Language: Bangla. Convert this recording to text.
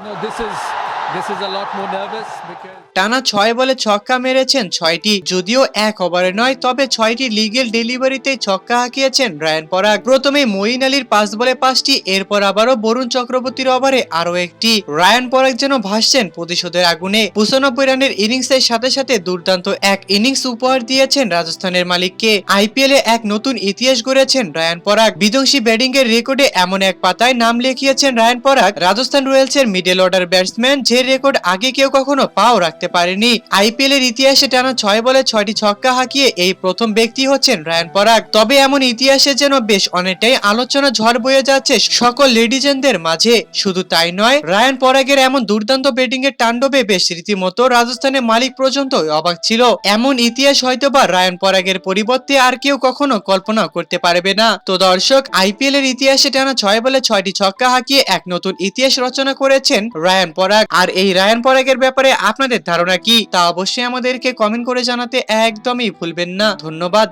No, this is টানা ছয় বলে ছক্কা মেরেছেন ছয়টি, যদিও এক ওভারে নয়, তবে ছয়টি লিগেল ডেলিভারিতে ছক্কা হাঁকিয়েছেন রায়ান পরাগ। প্রথমে মঈন আলীর পাঁচ বলে পাঁচটি, এরপর আবারও বরুণ চক্রবর্তীর ওভারে আরও একটি। রায়ান পরাগ যেন ভাসছেন প্রতিশোধের আগুনে। পঁচানব্বই রানের ইনিংসের সাথে সাথে দুর্দান্ত এক ইনিংস উপহার দিয়েছেন রাজস্থানের মালিককে। আইপিএল এ এক নতুন ইতিহাস গড়েছেন রায়ান পরাগ। বিধ্বংসী ব্যাটিং এর রেকর্ডে এমন এক পাতায় নাম লিখিয়েছেন রায়ান পরাগ। রাজস্থান রয়্যালসের মিডল অর্ডার ব্যাটসম্যান যে রেকর্ড আগে কেউ কখনো পাও রাখতে পারেনি। আইপিএল এর ইতিহাসে টানা ছয় বলে ছয়টি ছক্কা হাঁকিয়ে এই প্রথম ব্যক্তি হচ্ছেন রায়ান পরাগ। তবে এমন ইতিহাসে যেন বেশ অনেকটাই আলোচনা ঝড় বয়ে যাচ্ছে সকল লেডিজেনদের মাঝে। শুধু তাই নয়, রায়ান পরাগের এমন দুর্দান্ত ব্যাটিং এর তাণ্ডবে বেশ রীতিমতো রাজস্থানের মালিক পর্যন্ত অবাক ছিল। এমন ইতিহাস হয়তোবা রায়ান পরাগের পরিবর্তে আর কেউ কখনো কল্পনা করতে পারবে না। তো দর্শক, আইপিএল এর ইতিহাসে টানা ছয় বলে ছয়টি ছক্কা হাঁকিয়ে এক নতুন ইতিহাস রচনা করেছেন রায়ান পরাগ। আর এই রায়ান পরাগের ব্যাপারে আপনাদের ধারণা কি? তা অবশ্যই আমাদেরকে কমেন্ট করে জানাতে একদমই ভুলবেন না। ধন্যবাদ।